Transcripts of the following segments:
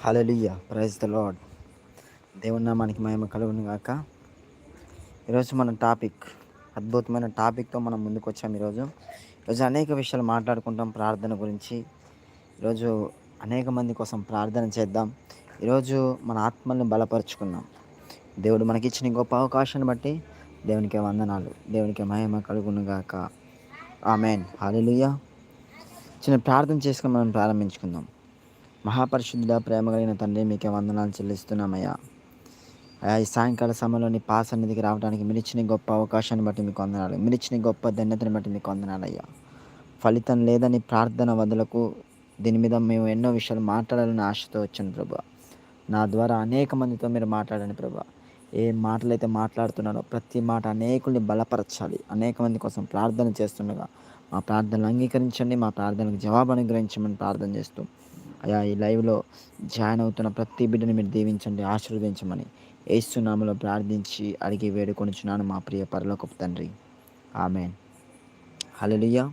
హలలియ praise the lord దేవుని మనకి మహిమ కలుగును గాక. ఈరోజు మన టాపిక్ అద్భుతమైన టాపిక్తో మనం ముందుకు వచ్చాం ఈరోజు. ఈరోజు అనేక విషయాలు మాట్లాడుకుంటాం ప్రార్థన గురించి. ఈరోజు అనేక మంది కోసం ప్రార్థన చేద్దాం. ఈరోజు మన ఆత్మల్ని బలపరుచుకుందాం. దేవుడు మనకి ఇచ్చిన గొప్ప అవకాశాన్ని బట్టి దేవునికి వందనాలు. దేవునికి మహిమ కలుగును గాక. ఆమెన్. హాలలుయ చిన్న ప్రార్థన చేసుకుని మనం ప్రారంభించుకుందాం. మహాపరిశుద్ధ ప్రేమ కలిగిన తండ్రి మీకే వందనాలు చెల్లిస్తున్నామయ్యా. అయ్యా ఈ సాయంకాల సమయంలో నీ పాస్ అనేది రావడానికి మిరిచిన గొప్ప అవకాశాన్ని బట్టి మీకు వందనాలు. మిరిచిన గొప్ప ధన్యతను బట్టి మీకు వందనాలయ్యా. ఫలితం లేదని ప్రార్థన వదలకు దీని మీద మేము ఎన్నో విషయాలు మాట్లాడాలని ఆశతో వచ్చాను ప్రభా. నా ద్వారా అనేక మందితో మీరు మాట్లాడండి ప్రభా. ఏ మాటలైతే మాట్లాడుతున్నారో ప్రతి మాట అనేకుల్ని బలపరచాలి. అనేక మంది కోసం ప్రార్థన చేస్తుండగా మా ప్రార్థనలు అంగీకరించండి మా ప్రార్థనకు జవాబు అనుగ్రహించమని ప్రార్థన చేస్తూ అయా ఈ లైవ్లో జాయిన్ అవుతున్న ప్రతి బిడ్డని మీరు దీవించండి ఆశీర్వదించమని ఏసునామలో ప్రార్థించి అడిగి వేడుకొనిచున్నాను మా ప్రియ పరలోకపు తండ్రి. ఆమె హలలుయ్య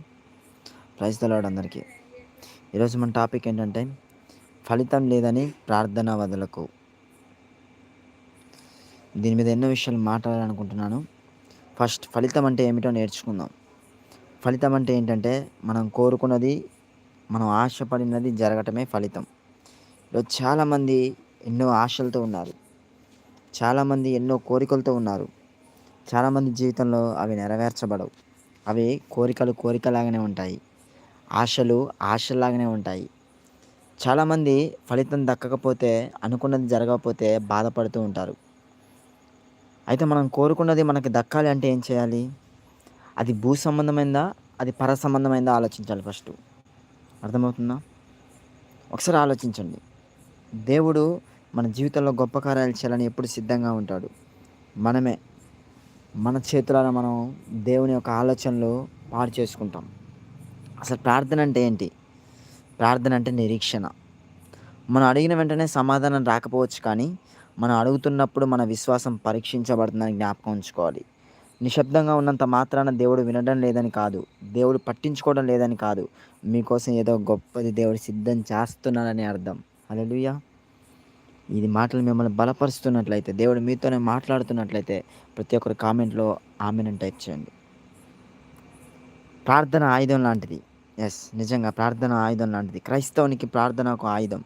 ప్రైజ్ తలాడు అందరికీ. ఈరోజు మన టాపిక్ ఏంటంటే ఫలితం లేదని ప్రార్థన వదలకు. దీని మీద ఎన్నో విషయాలు మాట్లాడాలనుకుంటున్నాను. ఫస్ట్ ఫలితం అంటే ఏమిటో నేర్చుకుందాం. ఫలితం అంటే ఏంటంటే మనం కోరుకున్నది మనం ఆశపడినది జరగటమే ఫలితం. ఈరోజు చాలామంది ఎన్నో ఆశలతో ఉన్నారు. చాలామంది ఎన్నో కోరికలతో ఉన్నారు. చాలామంది జీవితంలో అవి నెరవేర్చబడవు. అవి కోరికలు కోరికలాగానే ఉంటాయి. ఆశలు ఆశలాగానే ఉంటాయి. చాలామంది ఫలితం దక్కకపోతే అనుకున్నది జరగకపోతే బాధపడుతూ ఉంటారు. అయితే మనం కోరుకున్నది మనకి దక్కాలి అంటే ఏం చేయాలి? అది భూ సంబంధమైందా? అది పర సంబంధమైందా? ఆలోచించాలి ఫస్ట్. అర్థమవుతుందా? ఒకసారి ఆలోచించండి. దేవుడు మన జీవితంలో గొప్ప కార్యాలు చేయాలని ఎప్పుడు సిద్ధంగా ఉంటాడు? మనమే. మన చేతులను మనం దేవుని యొక్క ఆలోచనలు పాడు చేసుకుంటాం. అసలు ప్రార్థన అంటే ఏంటి? ప్రార్థన అంటే నిరీక్షణ. మనం అడిగిన వెంటనే సమాధానం రాకపోవచ్చు కానీ మనం అడుగుతున్నప్పుడు మన విశ్వాసం పరీక్షించబడుతుందని జ్ఞాపకం ఉంచుకోవాలి. నిశ్శబ్దంగా ఉన్నంత మాత్రాన దేవుడు వినడం లేదని కాదు. దేవుడు పట్టించుకోవడం లేదని కాదు. మీకోసం ఏదో గొప్పది దేవుడు సిద్ధం చేస్తున్నాడని అర్థం. అలలుయ ఇది మాటలు మిమ్మల్ని బలపరుస్తున్నట్లయితే దేవుడు మీతోనే మాట్లాడుతున్నట్లయితే ప్రతి ఒక్కరు కామెంట్లో ఆమెను టైప్ చేయండి. ప్రార్థన ఆయుధం లాంటిది. ఎస్ నిజంగా ప్రార్థన ఆయుధం లాంటిది. క్రైస్తవునికి ప్రార్థన ఒక ఆయుధం.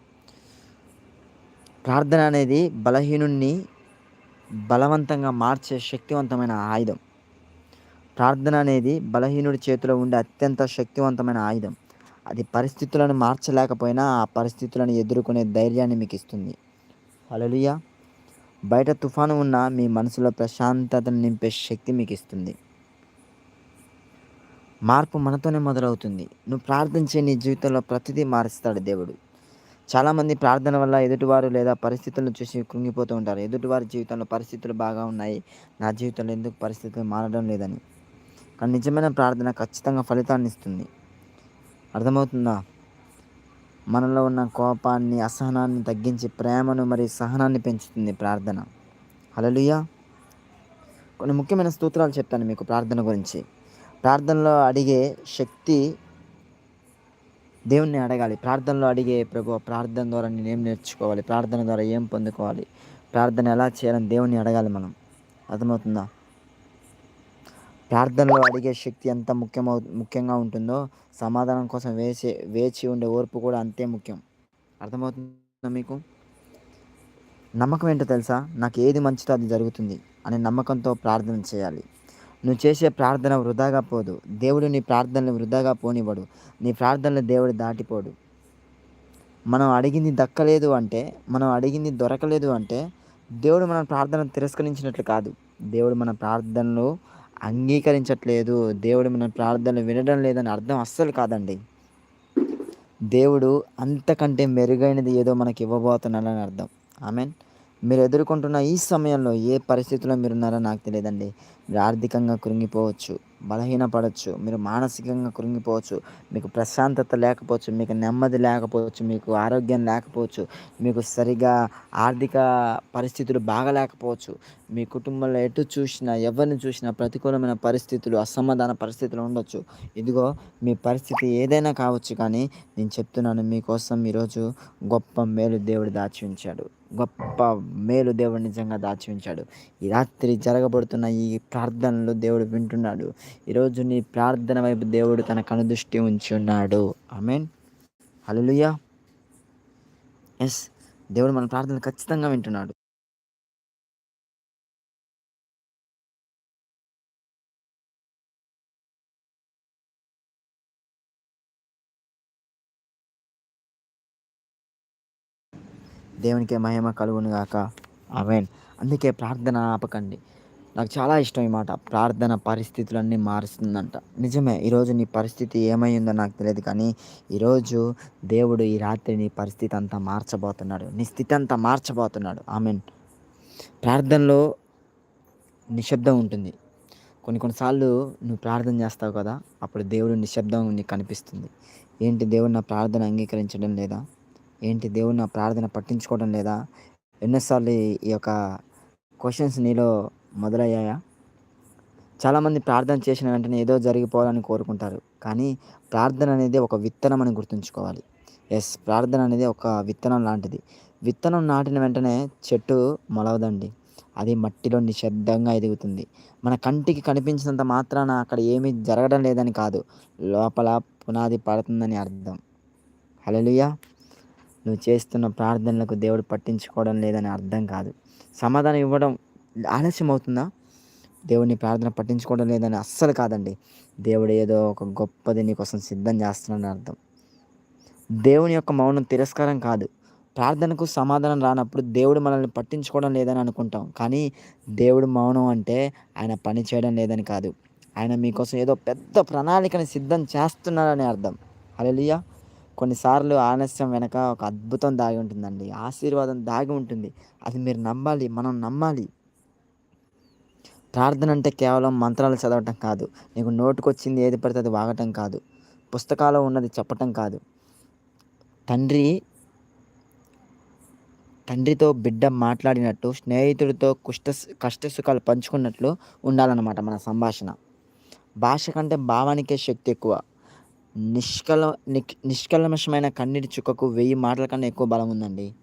ప్రార్థన అనేది బలహీనుణ్ణి బలవంతంగా మార్చే శక్తివంతమైన ఆయుధం. ప్రార్థన అనేది బలహీనుడి చేతిలో ఉండే అత్యంత శక్తివంతమైన ఆయుధం. అది పరిస్థితులను మార్చలేకపోయినా ఆ పరిస్థితులను ఎదుర్కొనే ధైర్యాన్ని మీకు ఇస్తుంది అలలుయ బయట తుఫాను ఉన్న మీ మనసులో ప్రశాంతతను నింపే శక్తి మీకు ఇస్తుంది మార్పు మనతోనే మొదలవుతుంది. నువ్వు ప్రార్థించే నీ జీవితంలో ప్రతిదీ మారుస్తాడు దేవుడు. చాలామంది ప్రార్థన వల్ల ఎదుటివారు లేదా పరిస్థితులను చూసి కృంగిపోతూ ఉంటారు. ఎదుటివారి జీవితంలో పరిస్థితులు బాగా ఉన్నాయి. నా జీవితంలో ఎందుకు పరిస్థితులు మారడం లేదని. కానీ నిజమైన ప్రార్థన ఖచ్చితంగా ఫలితాన్ని ఇస్తుంది. అర్థమవుతుందా? మనలో ఉన్న కోపాన్ని అసహనాన్ని తగ్గించి ప్రేమను మరియు సహనాన్ని పెంచుతుంది ప్రార్థన. హలలుయా కొన్ని ముఖ్యమైన స్తోత్రాలు చెప్తాను మీకు ప్రార్థన గురించి. ప్రార్థనలో అడిగే శక్తి దేవుణ్ణి అడగాలి. ప్రార్థనలో అడిగే ప్రభు ప్రార్థన ద్వారా నేనేం నేర్చుకోవాలి? ప్రార్థన ద్వారా ఏం పొందుకోవాలి? ప్రార్థన ఎలా చేయాలని దేవుణ్ణి అడగాలి మనం. అర్థమవుతుందా? ప్రార్థనలో అడిగే శక్తి ఎంత ముఖ్యమవు ముఖ్యంగా ఉంటుందో సమాధానం కోసం వేసే వేచి ఉండే ఓర్పు కూడా అంతే ముఖ్యం. అర్థమవుతుందా మీకు? నమ్మకం ఏంటో తెలుసా? నాకు ఏది మంచిదో అది జరుగుతుంది అనే నమ్మకంతో ప్రార్థన చేయాలి. నువ్వు చేసే ప్రార్థన వృధాగా పోదు. దేవుడు నీ ప్రార్థనలు వృధాగా పోనివ్వడు. నీ ప్రార్థనలు దేవుడు దాటిపోడు. మనం అడిగింది దక్కలేదు అంటే మనం అడిగింది దొరకలేదు అంటే దేవుడు మన ప్రార్థన తిరస్కరించినట్లు కాదు. దేవుడు మన ప్రార్థనలు అంగీకరించట్లేదు. దేవుడు మన ప్రార్థనలు వినడం లేదని అర్థం అస్సలు కాదండి. దేవుడు అంతకంటే మెరుగైనది ఏదో మనకి ఇవ్వబోతున్నాడని అర్థం. ఐ మీన్ మీరు ఎదుర్కొంటున్న ఈ సమయంలో ఏ పరిస్థితిలో మీరు ఉన్నారో నాకు తెలియదండి. మీరు ఆర్థికంగా కృంగిపోవచ్చు బలహీనపడవచ్చు మీరు మానసికంగా కృంగిపోవచ్చు మీకు ప్రశాంతత లేకపోవచ్చు మీకు నెమ్మది లేకపోవచ్చు మీకు ఆరోగ్యం లేకపోవచ్చు మీకు సరిగా ఆర్థిక పరిస్థితులు బాగలేకపోవచ్చు మీ కుటుంబంలో ఎటు చూసినా ఎవరిని చూసినా ప్రతికూలమైన పరిస్థితులు అసమాధాన పరిస్థితులు ఉండొచ్చు. ఇదిగో మీ పరిస్థితి ఏదైనా కావచ్చు కానీ నేను చెప్తున్నాను మీకోసం ఈరోజు గొప్ప మేలు దేవుడు దాచి ఉంచాడు. గొప్ప మేలు దేవుడు నిజంగా దాచి ఉంచాడు ఈ రాత్రి జరగబడుతున్న ఈ ప్రార్థనలు దేవుడు వింటున్నాడు. ఈరోజు నీ ప్రార్థన వైపు దేవుడు తన కనుదృష్టి ఉంచి ఉన్నాడు మీన్ హలలుయా ఎస్ దేవుడు మన ప్రార్థన ఖచ్చితంగా వింటున్నాడు. దేవునికి మహిమ కలుగును గాక. ఆమెన్. అందుకే ప్రార్థన ఆపకండి. నాకు చాలా ఇష్టం ఈ మాట. ప్రార్థన పరిస్థితులన్నీ మారుస్తుందంట. నిజమే ఈరోజు నీ పరిస్థితి ఏమైందో నాకు తెలియదు కానీ ఈరోజు దేవుడు ఈ రాత్రి నీ పరిస్థితి అంతా మార్చబోతున్నాడు. నీ స్థితి అంతా మార్చబోతున్నాడు. ఆమెన్. ప్రార్థనలో నిశ్శబ్దం ఉంటుంది. కొన్ని కొన్నిసార్లు నువ్వు ప్రార్థన చేస్తావు కదా అప్పుడు దేవుడు నిశ్శబ్దం నీకు కనిపిస్తుంది. ఏంటి దేవుడు నా ప్రార్థన అంగీకరించడం లేదా? ఏంటి దేవుడు నా ప్రార్థన పట్టించుకోవడం లేదా? ఎన్నోసార్లు ఈ యొక్క క్వశ్చన్స్ నీలో మొదలయ్యాయా? చాలామంది ప్రార్థన చేసిన వెంటనే ఏదో జరిగిపోవాలని కోరుకుంటారు. కానీ ప్రార్థన అనేది ఒక విత్తనం అని గుర్తుంచుకోవాలి. ఎస్ ప్రార్థన అనేది ఒక విత్తనం లాంటిది. విత్తనం నాటిన వెంటనే చెట్టు మొలవదండి. అది మట్టిలో నిశ్శబ్దంగా ఎదుగుతుంది. మన కంటికి కనిపించినంత మాత్రాన అక్కడ ఏమీ జరగడం లేదని కాదు. లోపల పునాది పడుతుందని అర్థం. హలోయా నువ్వు చేస్తున్న ప్రార్థనలకు దేవుడు పట్టించుకోవడం లేదని అర్థం కాదు. సమాధానం ఇవ్వడం ఆలస్యం అవుతుందా దేవుడిని ప్రార్థన పట్టించుకోవడం లేదని అస్సలు కాదండి. దేవుడు ఏదో ఒక గొప్పది నీకోసం సిద్ధం చేస్తున్నాడని అర్థం. దేవుని యొక్క మౌనం తిరస్కారం కాదు. ప్రార్థనకు సమాధానం రానప్పుడు దేవుడు మనల్ని పట్టించుకోవడం లేదని అనుకుంటాం. కానీ దేవుడు మౌనం అంటే ఆయన పని చేయడం లేదని కాదు. ఆయన మీకోసం ఏదో పెద్ద ప్రణాళికని సిద్ధం చేస్తున్నాడని అర్థం. అలలియా కొన్నిసార్లు ఆలస్యం వెనక ఒక అద్భుతం దాగి ఉంటుందండి. ఆశీర్వాదం దాగి ఉంటుంది. అది మీరు నమ్మాలి మనం నమ్మాలి. ప్రార్థన అంటే కేవలం మంత్రాలు చదవటం కాదు. నీకు నోటుకొచ్చింది ఏది పడితే అది వాగటం కాదు. పుస్తకాలు ఉన్నది చెప్పటం కాదు. తండ్రి తండ్రితో బిడ్డ మాట్లాడినట్టు స్నేహితుడితో కుష్ట కష్టసుఖాలు పంచుకున్నట్లు ఉండాలన్నమాట మన సంభాషణ. భాష కంటే భావానికే శక్తి ఎక్కువ. నిష్కల నిష్కల్మషమైన కన్నీటి చుక్కకు వెయ్యి మాటల కన్నా ఎక్కువ బలం ఉందండి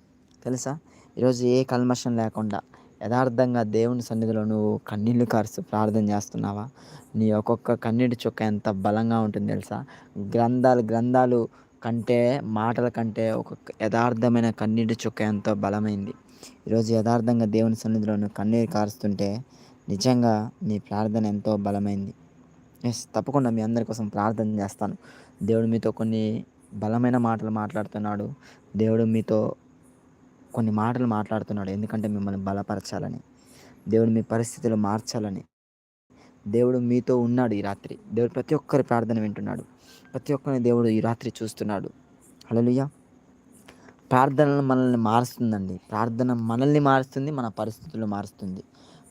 తెలుసా? ఈరోజు ఏ కల్మషం లేకుండా యథార్థంగా దేవుని సన్నిధిలో నువ్వు కన్నీళ్ళు కారుస్తూ ప్రార్థన చేస్తున్నావా? నీ ఒక్కొక్క కన్నీటి చుక్క ఎంత బలంగా ఉంటుంది తెలుసా? గ్రంథాలు గ్రంథాలు కంటే మాటల కంటే ఒక యథార్థమైన కన్నీటి చుక్క ఎంతో బలమైంది. ఈరోజు యథార్థంగా దేవుని సన్నిధిలో నువ్వు కన్నీరు కారుస్తుంటే నిజంగా నీ ప్రార్థన ఎంతో బలమైంది. ఎస్ తప్పకుండా మీ అందరి కోసం ప్రార్థన చేస్తాను. దేవుడు మీతో కొన్ని బలమైన మాటలు మాట్లాడుతున్నాడు. దేవుడు మీతో కొన్ని మాటలు మాట్లాడుతున్నాడు. ఎందుకంటే మిమ్మల్ని బలపరచాలని. దేవుడు మీ పరిస్థితులు మార్చాలని. దేవుడు మీతో ఉన్నాడు ఈ రాత్రి. దేవుడు ప్రతి ఒక్కరి ప్రార్థన వింటున్నాడు. ప్రతి ఒక్కరిని దేవుడు ఈ రాత్రి చూస్తున్నాడు. హలోయ ప్రార్థనలు మనల్ని మారుస్తుందండి. ప్రార్థన మనల్ని మారుస్తుంది మన పరిస్థితులు మారుస్తుంది.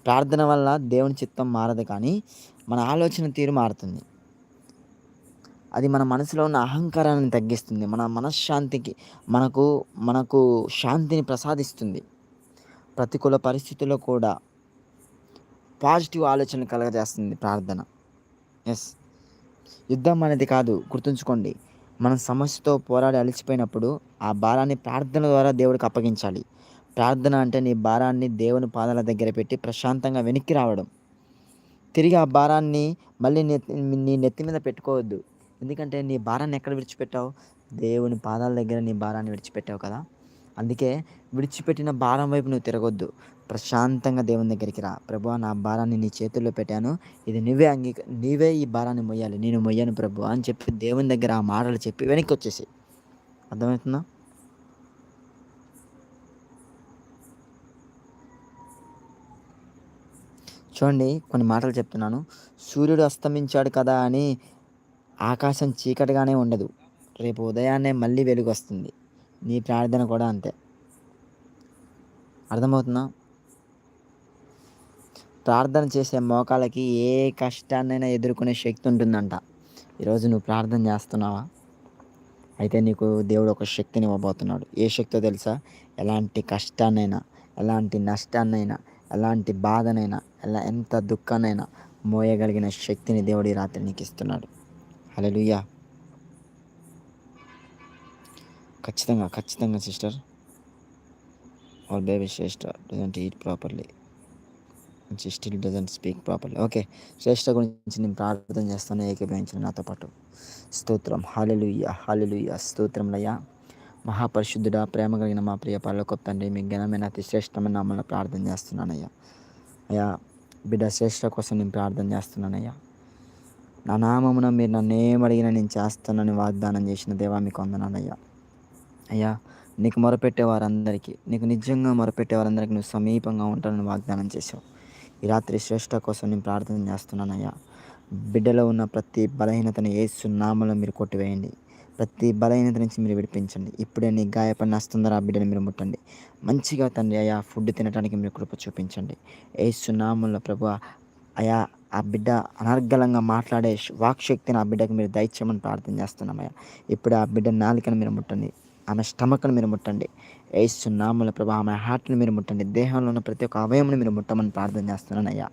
ప్రార్థన వల్ల దేవుని చిత్తం మారదు కానీ మన ఆలోచన తీరు మారుతుంది. అది మన మనసులో ఉన్న అహంకారాన్ని తగ్గిస్తుంది. మన మనశ్శాంతికి మనకు మనకు శాంతిని ప్రసాదిస్తుంది. ప్రతికూల పరిస్థితుల్లో కూడా పాజిటివ్ ఆలోచన కలగజేస్తుంది ప్రార్థన. ఎస్ యుద్ధం అనేది కాదు గుర్తుంచుకోండి. మనం సమస్యతో పోరాడి అలిచిపోయినప్పుడు ఆ భారాన్ని ప్రార్థన ద్వారా దేవుడికి అప్పగించాలి. ప్రార్థన అంటే నీ భారాన్ని దేవుని పాదాల దగ్గర పెట్టి ప్రశాంతంగా వెనక్కి రావడం. తిరిగి ఆ భారాన్ని మళ్ళీ నీ నెత్తి మీద పెట్టుకోవద్దు. ఎందుకంటే నీ భారాన్ని ఎక్కడ విడిచిపెట్టావు? దేవుని పాదాల దగ్గర నీ భారాన్ని విడిచిపెట్టావు కదా? అందుకే విడిచిపెట్టిన భారం వైపు నువ్వు తిరగొద్దు. ప్రశాంతంగా దేవుని దగ్గరికి రా. ప్రభు నా భారాన్ని నీ చేతుల్లో పెట్టాను. ఇది నువ్వే అంగీక నీవే ఈ భారాన్ని మొయ్యాలి. నేను మొయ్యాను ప్రభు అని చెప్పి దేవుని దగ్గర ఆ మాటలు చెప్పి వెనక్కి వచ్చేసి అర్థమవుతుందా? చూడండి కొన్ని మాటలు చెప్తున్నాను. సూర్యుడు అస్తమించాడు కదా అని ఆకాశం చీకటిగానే ఉండదు. రేపు ఉదయాన్నే మళ్ళీ వెలుగు వస్తుంది నీ ప్రార్థన కూడా అంతే. అర్థమవుతుందా? ప్రార్థన చేసే మోకాలకి ఏ కష్టాన్నైనా ఎదుర్కొనే శక్తి ఉంటుందంట. ఈరోజు నువ్వు ప్రార్థన చేస్తున్నావా? అయితే నీకు దేవుడు ఒక శక్తిని ఇవ్వబోతున్నాడు. ఏ శక్తో తెలుసా? ఎలాంటి కష్టాన్నైనా ఎలాంటి నష్టాన్నైనా ఎలాంటి బాధనైనా ఎలా ఎంత దుఃఖాన్నైనా మోయగలిగిన శక్తిని దేవుడి రాత్రి నీకు ఇస్తున్నాడు. హలలుయా ఖచ్చితంగా ఖచ్చితంగా sister our baby Shreshtha doesn't eat properly still doesn't speak properly okay Shreshtha గురించి నేను ప్రార్థన చేస్తాను ఏకీభవించిన నాతో పాటు. స్తోత్రం. హాలెలుయ్య హాలెలుయ్య స్తోత్రంలయ్య మహాపరిశుద్ధుడ ప్రేమ కలిగిన మా ప్రియ పర్లోక తండ్రి మీ ఘనమైన అతి శ్రేష్టమైన నామల్లో ప్రార్థన చేస్తున్నానయ్యా. అయ్యా బిడ్డ శ్రేష్ఠ కోసం నేను ప్రార్థన చేస్తున్నానయ్యా. నా నామమున మీరు నన్ను ఏమడిగినా నేను చేస్తానని వాగ్దానం చేసిన దేవా మీకు వందనానయ్యా అయ్యా. నీకు మొరపెట్టే వారందరికీ నీకు నిజంగా మొరపెట్టే వారందరికీ నువ్వు సమీపంగా ఉంటానని వాగ్దానం చేసావు ఈ రాత్రి శ్రేష్ఠ కోసం నేను ప్రార్థన చేస్తున్నానయ్యా. బిడ్డలో ఉన్న ప్రతి బలహీనతను ఏసునామలో మీరు కొట్టివేయండి. ప్రతి బలహీనత నుంచి మీరు విడిపించండి. ఇప్పుడే నీ గాయపడిన వస్తుందరా ఆ బిడ్డని మీరు ముట్టండి. మంచిగా తండ్రి అయా ఫుడ్ తినడానికి మీరు కృప చూపించండి. ఏసునామంలో ప్రభు అయా ఆ బిడ్డ అనర్గళంగా మాట్లాడే వాక్శక్తిని ఆ బిడ్డకు మీరు దయచేయమని ప్రార్థన చేస్తున్నామయ్యా. ఇప్పుడు ఆ బిడ్డ నాలికను మీరు ముట్టండి. ఆమె స్టమక్ను మీరు ముట్టండి. ఏసునామల ప్రభా ఆమె హార్ట్ని మీరు ముట్టండి. దేహంలో ఉన్న ప్రతి ఒక్క అవయమును మీరు ముట్టమని ప్రార్థన చేస్తున్నాను అయ్యా.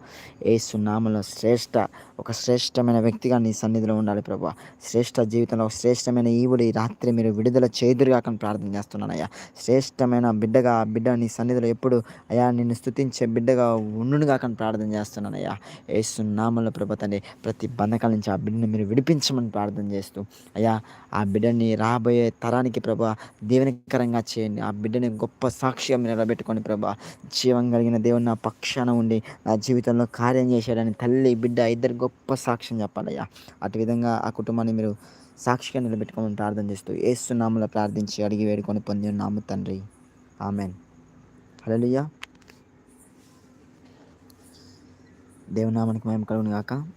ఏసునామలో శ్రేష్ట ఒక శ్రేష్టమైన వ్యక్తిగా నీ సన్నిధిలో ఉండాలి ప్రభా. శ్రేష్ట జీవితంలో ఒక శ్రేష్టమైన ఈవుడు ఈ రాత్రి మీరు విడుదల చేదురుగాకని ప్రార్థన చేస్తున్నాను అయ్యా. శ్రేష్టమైన బిడ్డగా ఆ బిడ్డ నీ సన్నిధిలో ఎప్పుడు అయ్యా నిన్ను స్థుతించే బిడ్డగా ఉండుగాకని ప్రార్థన చేస్తున్నాను అయ్యా. ఏసునామల ప్రభ తండ్రి ప్రతి బంధకాల నుంచి ఆ బిడ్డని మీరు విడిపించమని ప్రార్థన చేస్తూ అయ్యా ఆ బిడ్డని రాబోయే తరానికి ప్రభా దీవెనకరంగా చేయండి. ఆ బిడ్డ బిడ్డని గొప్ప సాక్ష్యం నిలబెట్టుకోండి ప్రభా. జీవం కలిగిన దేవుని నా పక్షాన ఉండి నా జీవితంలో కార్యం చేశాడని తల్లి బిడ్డ ఇద్దరు గొప్ప సాక్ష్యం చెప్పాలయ్యా. అటు విధంగా ఆ కుటుంబాన్ని మీరు సాక్షిగా నిలబెట్టుకోమని ప్రార్థన చేస్తూ ఏసునామలో ప్రార్థించి అడిగి వేడుకొని పొంది నాము తండ్రి. ఆమెన్. హలోయ్యా దేవునామానికి మేము కలుగును కాక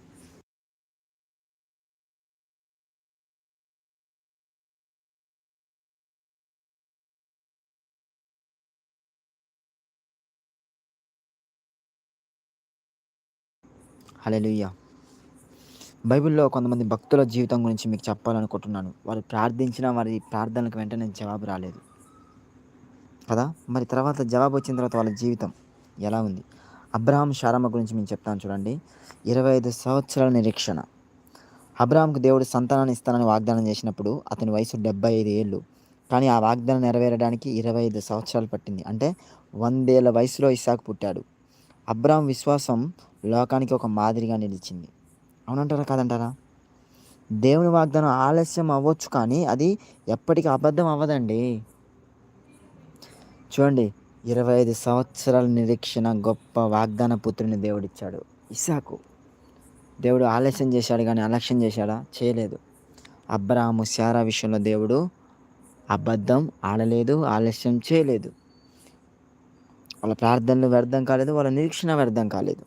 హలెలుయ్య బైబిల్లో కొంతమంది భక్తుల జీవితం గురించి మీకు చెప్పాలనుకుంటున్నాను. వారు ప్రార్థించిన వారి ప్రార్థనలకు వెంటనే జవాబు రాలేదు. కదా? మరి తర్వాత జవాబు వచ్చిన తర్వాత వాళ్ళ జీవితం ఎలా ఉంది? అబ్రహాం షారమ్మ గురించి మేము చెప్తాను చూడండి. ఇరవై ఐదు సంవత్సరాల నిరీక్షణ. అబ్రహాంకు దేవుడు సంతానాన్ని ఇస్తానని వాగ్దానం చేసినప్పుడు అతని వయసు డెబ్బై ఐదు ఏళ్ళు. కానీ ఆ వాగ్దానం నెరవేరడానికి ఇరవై ఐదు సంవత్సరాలు పట్టింది. అంటే వందేళ్ళ వయసులో ఇసాకు పుట్టాడు. అబ్రాహం విశ్వాసం లోకానికి ఒక మాదిరిగా నిలిచింది. అవునంటారా కాదంటారా? దేవుని వాగ్దానం ఆలస్యం అవ్వచ్చు కానీ అది ఎప్పటికీ అబద్ధం అవ్వదండి. చూడండి ఇరవై ఐదు సంవత్సరాల నిరీక్షణ గొప్ప వాగ్దాన పుత్రుని దేవుడిచ్చాడు. ఇసాకు. దేవుడు ఆలస్యం చేశాడు కానీ అలక్ష్యం చేశాడా? చేయలేదు. అబ్రాహము శారా విషయంలో దేవుడు అబద్ధం ఆడలేదు ఆలస్యం చేయలేదు. వాళ్ళ ప్రార్థనలు వ్యర్థం కాలేదు వాళ్ళ నిరీక్షణ వ్యర్థం కాలేదు.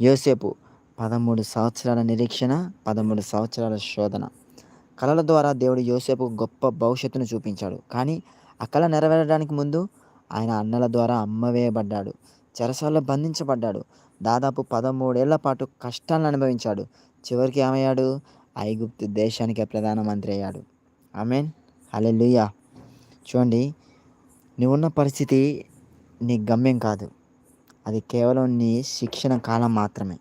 యోసేపు పదమూడు సంవత్సరాల నిరీక్షణ పదమూడు సంవత్సరాల శోధన. కళల ద్వారా దేవుడు యోసేపు గొప్ప భవిష్యత్తును చూపించాడు. కానీ ఆ కళ నెరవేరడానికి ముందు ఆయన అన్నల ద్వారా అమ్మవేయబడ్డాడు. చెరసాల్లో బంధించబడ్డాడు. దాదాపు పదమూడేళ్ళ పాటు కష్టాలను అనుభవించాడు. చివరికి ఏమయ్యాడు? ఐగుప్తు దేశానికి ప్రధానమంత్రి అయ్యాడు. ఐ మీన్ అలే లూయా చూడండి నువ్వున్న పరిస్థితి నీ గమ్యం కాదు. అది కేవలం నీ శిక్షణ కాలం మాత్రమే.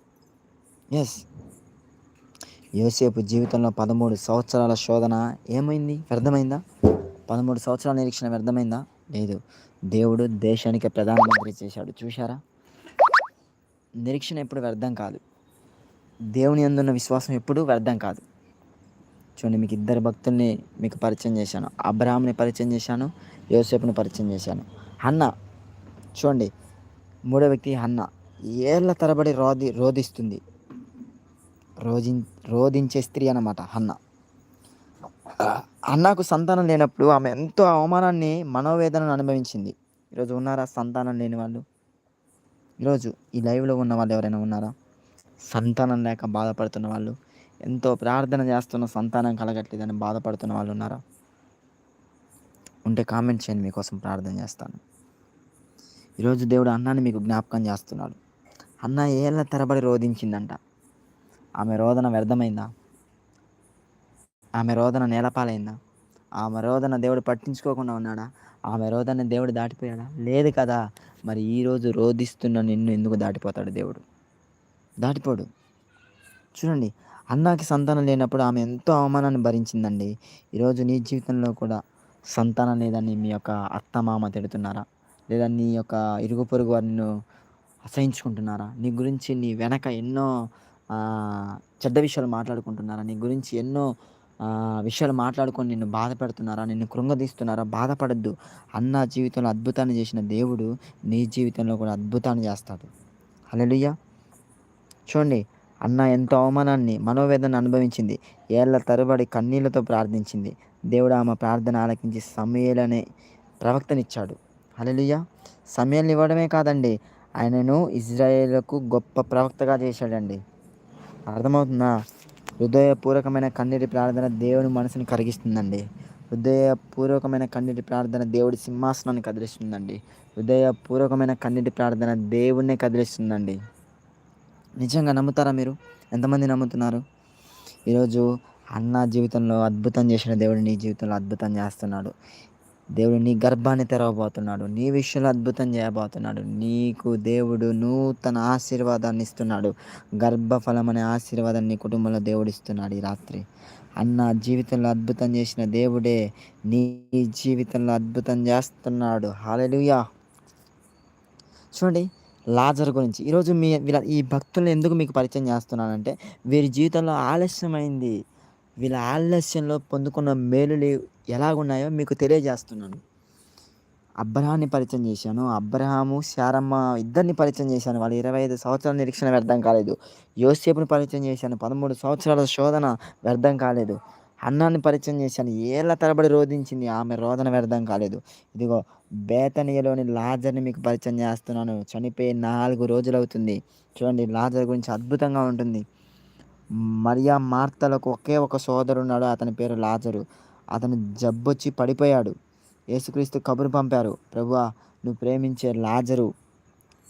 ఎస్ యోసేపు జీవితంలో పదమూడు సంవత్సరాల శోధన ఏమైంది? వ్యర్థమైందా? పదమూడు సంవత్సరాల నిరీక్షణ వ్యర్థమైందా? లేదు. దేవుడు దేశానికి ప్రధానమంత్రి చేశాడు. చూశారా? నిరీక్షణ ఎప్పుడు వ్యర్థం కాదు. దేవుని అందున్న విశ్వాసం ఎప్పుడూ వ్యర్థం కాదు. చూడండి మీకు ఇద్దరు భక్తుల్ని మీకు పరిచయం చేశాను. అబ్రాహాంని పరిచయం చేశాను. యోసేపుని పరిచయం చేశాను. అన్న చూడండి. మూడో వ్యక్తి అన్న ఏళ్ళ తరబడి రోది రోధిస్తుంది. రోజి రోధించే స్త్రీ అన్నమాట అన్న అన్నకు సంతానం లేనప్పుడు ఆమె ఎంతో అవమానాన్ని మనోవేదనను అనుభవించింది. ఈరోజు ఉన్నారా? సంతానం లేని వాళ్ళు. ఈరోజు ఈ లైవ్లో ఉన్న వాళ్ళు ఎవరైనా ఉన్నారా? సంతానం లేక బాధపడుతున్న వాళ్ళు. ఎంతో ప్రార్థన చేస్తున్న సంతానం కలగట్లేదని బాధపడుతున్న వాళ్ళు ఉన్నారా? ఉంటే కామెంట్ చేయండి. మీకోసం ప్రార్థన చేస్తాను. ఈరోజు దేవుడు అన్నాన్ని మీకు జ్ఞాపకం చేస్తున్నాడు. అన్న ఏళ్ళ తరబడి రోధించిందంట. ఆమె రోదన వ్యర్థమైందా? ఆమె రోదన నేలపాలైందా? ఆమె రోదన దేవుడు పట్టించుకోకుండా ఉన్నాడా? ఆమె రోదన దేవుడు దాటిపోయాడా? లేదు కదా. మరి ఈరోజు రోధిస్తున్న నిన్ను ఎందుకు దాటిపోతాడు దేవుడు? దాటిపోడు. చూడండి అన్నాకి సంతానం లేనప్పుడు ఆమె ఎంతో అవమానాన్ని భరించిందండి. ఈరోజు నీ జీవితంలో కూడా సంతానం లేదని మీ యొక్క అత్తమామ తిడుతున్నారా? లేదా నీ యొక్క ఇరుగు పొరుగు వారిని అసహించుకుంటున్నారా? నీ గురించి నీ వెనక ఎన్నో చెడ్డ విషయాలు మాట్లాడుకుంటున్నారా? నీ గురించి ఎన్నో విషయాలు మాట్లాడుకొని నిన్ను బాధపెడుతున్నారా నిన్ను కృంగదీస్తున్నారా? బాధపడద్దు. అన్న జీవితంలో అద్భుతాన్ని చేసిన దేవుడు నీ జీవితంలో కూడా అద్భుతాన్ని చేస్తాడు. హలోయ చూడండి అన్న ఎంతో అవమానాన్ని మనోవేదన అనుభవించింది. ఏళ్ళ తరబడి కన్నీళ్ళతో ప్రార్థించింది. దేవుడు ఆమె ప్రార్థన ఆలకించి సమయలనే ప్రవక్తనిచ్చాడు. హలలుయ సమయాన్ని ఇవ్వడమే కాదండి. ఆయనను ఇజ్రాయేళ్ళకు గొప్ప ప్రవక్తగా చేశాడండి. అర్థమవుతుందా? హృదయపూర్వకమైన కన్నీటి ప్రార్థన దేవుని మనసుని కరిగిస్తుందండి. హృదయపూర్వకమైన కన్నీటి ప్రార్థన దేవుడి సింహాసనాన్ని కదిలిస్తుందండి. హృదయపూర్వకమైన కన్నీటి ప్రార్థన దేవుణ్ణే కదిలిస్తుందండి. నిజంగా నమ్ముతారా మీరు? ఎంతమంది నమ్ముతున్నారు? ఈరోజు అన్న జీవితంలో అద్భుతం చేసిన దేవుడు నీ జీవితంలో అద్భుతం చేస్తున్నాడు. దేవుడు నీ గర్భాన్ని తెరవబోతున్నాడు నీ విషయంలో అద్భుతం చేయబోతున్నాడు నీకు దేవుడు నూతన ఆశీర్వాదాన్ని ఇస్తున్నాడు గర్భఫలం అనే ఆశీర్వాదాన్ని నీ కుటుంబంలో దేవుడు ఇస్తున్నాడు ఈ రాత్రి. అన్న జీవితంలో అద్భుతం చేసిన దేవుడే నీ జీవితంలో అద్భుతం చేస్తున్నాడు. హాలెలుయా చూడండి లాజర్ గురించి. ఈరోజు మీ వీళ్ళ ఈ భక్తులను ఎందుకు మీకు పరిచయం చేస్తున్నానంటే వీరి జీవితంలో ఆలస్యమైంది. వీళ్ళ ఆలస్యంలో పొందుకున్న మేలులు ఎలాగున్నాయో మీకు తెలియజేస్తున్నాను. అబ్రహాన్ని పరిచయం చేశాను. అబ్రహాము శారమ్మ ఇద్దరిని పరిచయం చేశాను. వాళ్ళు ఇరవై ఐదు సంవత్సరాల నిరీక్షణ వ్యర్థం కాలేదు. యోసేపుని పరిచయం చేశాను. పదమూడు సంవత్సరాల శోధన వ్యర్థం కాలేదు. అన్నాన్ని పరిచయం చేశాను. ఏళ్ళ తరబడి రోధించింది. ఆమె రోదన వ్యర్థం కాలేదు. ఇదిగో బేతనియలోని లాజర్ని మీకు పరిచయం చేస్తున్నాను. చనిపోయి నాలుగు రోజులు అవుతుంది చూడండి లాజర్ గురించి అద్భుతంగా ఉంటుంది. మరియా మార్తలకు ఒకే ఒక సోదరున్నాడు. అతని పేరు లాజరు. అతను జబ్బొచ్చి పడిపోయాడు. యేసుక్రీస్తు కబురు పంపారు ప్రభువా నువ్వు ప్రేమించే లాజరు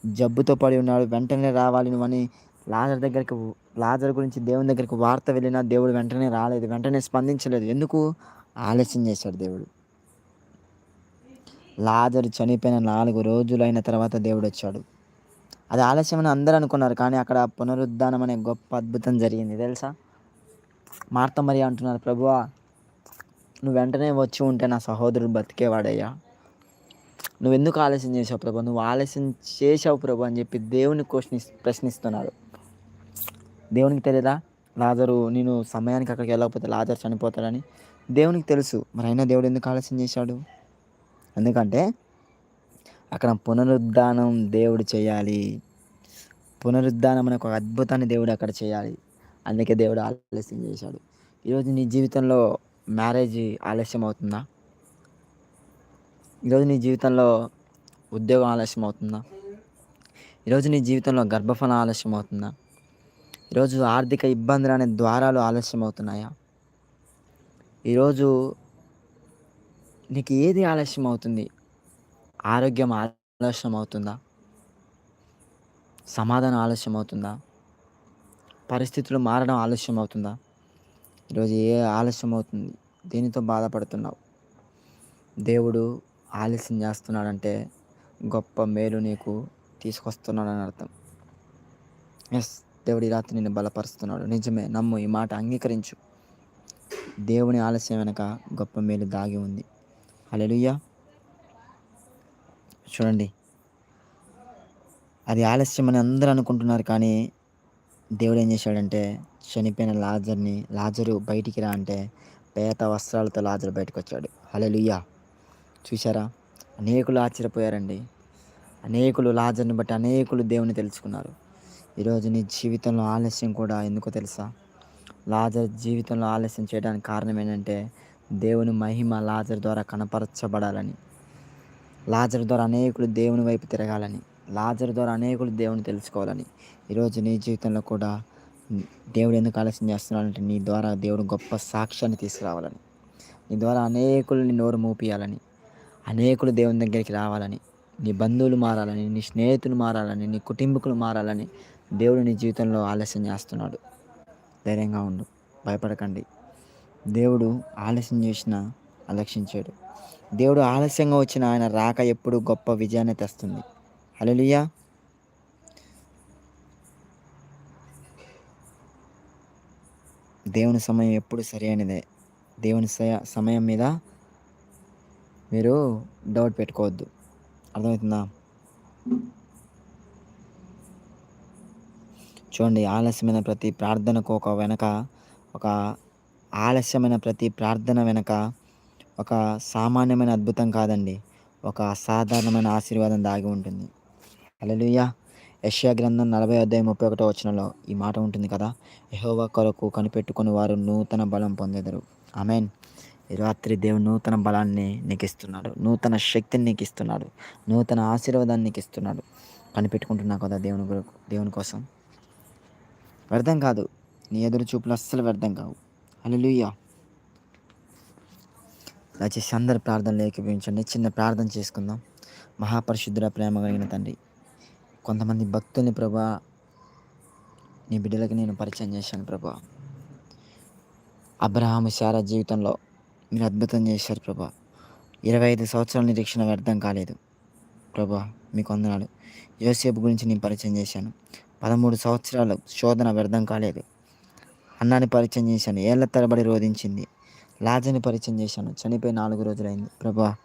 జబ్బుతో పడి ఉన్నాడు వెంటనే రావాలి నువ్వని. లాజర్ దగ్గరికి లాజర్ గురించి దేవుని దగ్గరికి వార్త వెళ్ళినా దేవుడు వెంటనే రాలేదు వెంటనే స్పందించలేదు. ఎందుకు? ఆలస్యం చేశాడు దేవుడు. లాజరు చనిపోయిన నాలుగు రోజులైన తర్వాత దేవుడు వచ్చాడు. అది ఆలస్యం అని అందరూ అనుకున్నారు కానీ అక్కడ పునరుద్ధానం అనే గొప్ప అద్భుతం జరిగింది. తెలుసా? మార్త మరి అంటున్నారు ప్రభువా నువ్వు వెంటనే వచ్చి ఉంటే నా సహోదరుడు బతికేవాడయ్యా. నువ్వు ఎందుకు ఆలస్యం చేసావు ప్రభు? నువ్వు ఆలస్యం చేసావు ప్రభు అని చెప్పి దేవుని క్వశ్చని ప్రశ్నిస్తున్నాడు దేవునికి తెలియదా లాజరు నేను సమయానికి అక్కడికి వెళ్ళకపోతే లాజర్ చనిపోతాడని. దేవునికి తెలుసు. మరి అయినా దేవుడు ఎందుకు ఆలస్యం చేశాడు? ఎందుకంటే అక్కడ పునరుద్ధానం దేవుడు చేయాలి. పునరుద్ధానం అనే ఒక అద్భుతాన్ని దేవుడు అక్కడ చేయాలి. అందుకే దేవుడు ఆలస్యం చేశాడు. ఈరోజు నీ జీవితంలో మ్యారేజ్ ఆలస్యం అవుతుందా ఈరోజు నీ జీవితంలో ఉద్యోగం ఆలస్యం అవుతుందా ఈరోజు నీ జీవితంలో గర్భఫలం ఆలస్యం అవుతుందా ఈరోజు ఆర్థిక ఇబ్బందులు అనే ద్వారాలు ఆలస్యం అవుతున్నాయా ఈరోజు నీకు ఏది ఆలస్యం అవుతుంది ఆరోగ్యం ఆలస్యం అవుతుందా సమాధానం ఆలస్యం అవుతుందా పరిస్థితులు మారడం ఆలస్యం అవుతుందా ఈరోజు ఏ ఆలస్యం అవుతుంది? దేనితో బాధపడుతున్నావు? దేవుడు ఆలస్యం చేస్తున్నాడంటే గొప్ప మేలు నీకు తీసుకొస్తున్నాడని అర్థం. ఎస్ దేవుడు ఈ రాత్రి నిన్ను బలపరుస్తున్నాడు. నిజమే నమ్ము ఈ మాట అంగీకరించు. దేవుని ఆలస్యం వెనక గొప్ప మేలు దాగి ఉంది. అలెలుయ్యా చూడండి. అది ఆలస్యం అని అందరూ అనుకుంటున్నారు కానీ దేవుడు ఏం చేశాడంటే చనిపోయిన లాజర్ని లాజరు బయటికి రా అంటే పేత వస్త్రాలతో లాజరు బయటకు వచ్చాడు హలెలుయ్యా చూసారా అనేకులు ఆశ్చర్యపోయారండి. అనేకులు లాజర్ని బట్టి అనేకులు దేవుని తెలుసుకున్నారు. ఈరోజు నీ జీవితంలో ఆలస్యం కూడా ఎందుకో తెలుసా? లాజర్ జీవితంలో ఆలస్యం చేయడానికి కారణం ఏంటంటే దేవుని మహిమ లాజర్ ద్వారా కనపరచబడాలని. లాజర్ ద్వారా అనేకులు దేవుని వైపు తిరగాలని. లాజర్ ద్వారా అనేకులు దేవుని తెలుసుకోవాలని. ఈరోజు నీ జీవితంలో కూడా దేవుడు ఎందుకు ఆలస్యం చేస్తున్నాడంటే నీ ద్వారా దేవుడు గొప్ప సాక్ష్యాన్ని తీసుకురావాలని. నీ ద్వారా అనేకులని నోరు మూపియాలని. అనేకులు దేవుని దగ్గరికి రావాలని. నీ బంధువులు మారాలని నీ స్నేహితులు మారాలని నీ కుటుంబకులు మారాలని దేవుడు నీ జీవితంలో ఆలస్యం చేస్తున్నాడు. ధైర్యంగా ఉండు భయపడకండి. దేవుడు ఆలస్యం చేసినా అలక్షించాడు దేవుడు ఆలస్యంగా వచ్చిన ఆయన రాక ఎప్పుడు గొప్ప విజయాన్ని తెస్తుంది. హలోలియా దేవుని సమయం ఎప్పుడు సరైనదే దేవుని సమయం మీద మీరు డౌట్ పెట్టుకోవద్దు. అర్థమవుతుందా? చూడండి ఆలస్యమైన ప్రతి ప్రార్థనకు ఒక వెనక ఒక ఆలస్యమైన ప్రతి ప్రార్థన వెనక ఒక సామాన్యమైన అద్భుతం కాదండి. ఒక అసాధారణమైన ఆశీర్వాదం దాగి ఉంటుంది. అలలుయ యష్యా గ్రంథం నలభై అధ్యాయం ముప్పై ఒకటో వచనంలో ఈ మాట ఉంటుంది కదా యహోవా కొరకు కనిపెట్టుకుని వారు నూతన బలం పొందెదరు. ఆమెన్. రాత్రి దేవుడు నూతన బలాన్ని నీకు ఇస్తున్నాడు నూతన శక్తిని నీకు ఇస్తున్నాడు నూతన ఆశీర్వాదాన్ని నీకు ఇస్తున్నాడు కనిపెట్టుకుంటున్నావు కదా దేవుని కొరకు దేవుని కోసం. వ్యర్థం కాదు నీ ఎదురు చూపులు అస్సలు వ్యర్థం కావు. అలలుయ్యా దయచేసి అందరు ప్రార్థనలు ఏకీపించండి చిన్న ప్రార్థన చేసుకుందాం. మహాపరిశుద్ధుల ప్రేమ కలిగిన తండ్రి కొంతమంది భక్తుల్ని ప్రభా నీ బిడ్డలకు నేను పరిచయం చేశాను ప్రభా. అబ్రహాము శారా జీవితంలో మీరు అద్భుతం చేశారు ప్రభా. ఇరవై ఐదు సంవత్సరాల నిరీక్షణ వ్యర్థం కాలేదు ప్రభా మీకు వందనాలు. యోసేపు గురించి నేను పరిచయం చేశాను. పదమూడు సంవత్సరాలు శోధన వ్యర్థం కాలేదు. అన్నాన్ని పరిచయం చేశాను. ఏళ్ళ తరబడి రోధించింది. లాజని పరిచయం చేశాను. చనిపోయి నాలుగు రోజులైంది. ప్రభా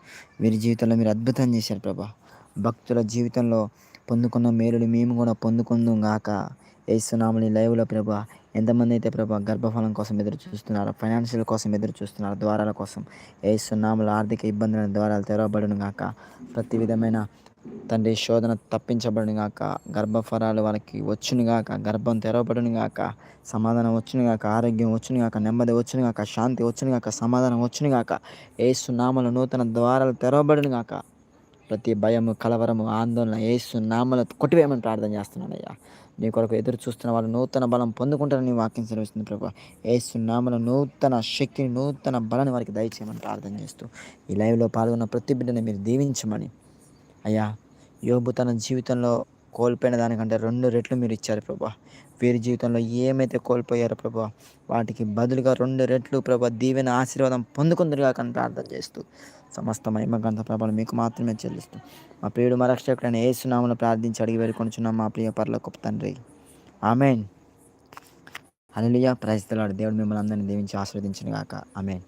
వీరి జీవితంలో మీరు అద్భుతం చేశారు ప్రభా. భక్తుల జీవితంలో పొందుకున్న మేలుని మేము కూడా పొందుకుందాం గాక. ఏసునామని లైవ్లో ప్రభా ఎంతమంది అయితే ప్రభా గర్భఫలం కోసం ఎదురు చూస్తున్నారు ఫైనాన్షియల్ కోసం ఎదురు చూస్తున్నారు ద్వారాల కోసం ఏసునామల ఆర్థిక ఇబ్బందుల ద్వారాలు తెరవబడును గాక. ప్రతి విధమైన తండ్రి శోధన తప్పించబడిన గాక. గర్భఫలాలు వాళ్ళకి వచ్చును గాక గర్భం తెరవబడును గాక. సమాధానం వచ్చును గాక ఆరోగ్యం వచ్చును గాక నెమ్మది వచ్చును గాక శాంతి వచ్చును గాక సమాధానం వచ్చును గాక. ఏసునామల నూతన ద్వారాలు తెరవబడును గాక. ప్రతి భయము కలవరము ఆందోళన ఏసు నామల కొట్టివేయమని ప్రార్థన చేస్తున్నాను అయ్యా. నీ కొరకు ఎదురు చూస్తున్న వాళ్ళు నూతన బలం పొందుకుంటారని వాక్యం సెలవిస్తుంది ప్రభు. ఏసు నామల నూతన శక్తిని నూతన బలాన్ని వారికి దయచేయమని ప్రార్థన చేస్తూ ఈ లైవ్లో పాల్గొన్న ప్రతి బిడ్డని మీరు దీవించమని. అయ్యా యోబు తన జీవితంలో కోల్పోయిన దానికంటే రెండు రెట్లు మీరు ఇచ్చారు ప్రభా. వీరి జీవితంలో ఏమైతే కోల్పోయారో ప్రభా వాటికి బదులుగా రెండు రెట్లు ప్రభా దీవెన ఆశీర్వాదం పొందుకుందరుగా కానీ ప్రార్థన చేస్తూ సమస్త మహిమగంత ప్రభావం మీకు మాత్రమే చెల్లిస్తూ. మా ప్రియుడు మా రక్షకుడైన ఏసునామను ప్రార్థించి అడిగి వేడుకొనిచున్నాం మా ప్రియ పర్లకు తండ్రి. ఆమెన్. అలలియా ప్రజలాడు దేవుడు మిమ్మల్ని అందరినీ దీవించి ఆస్వాదించిన గాక ఆమెన్.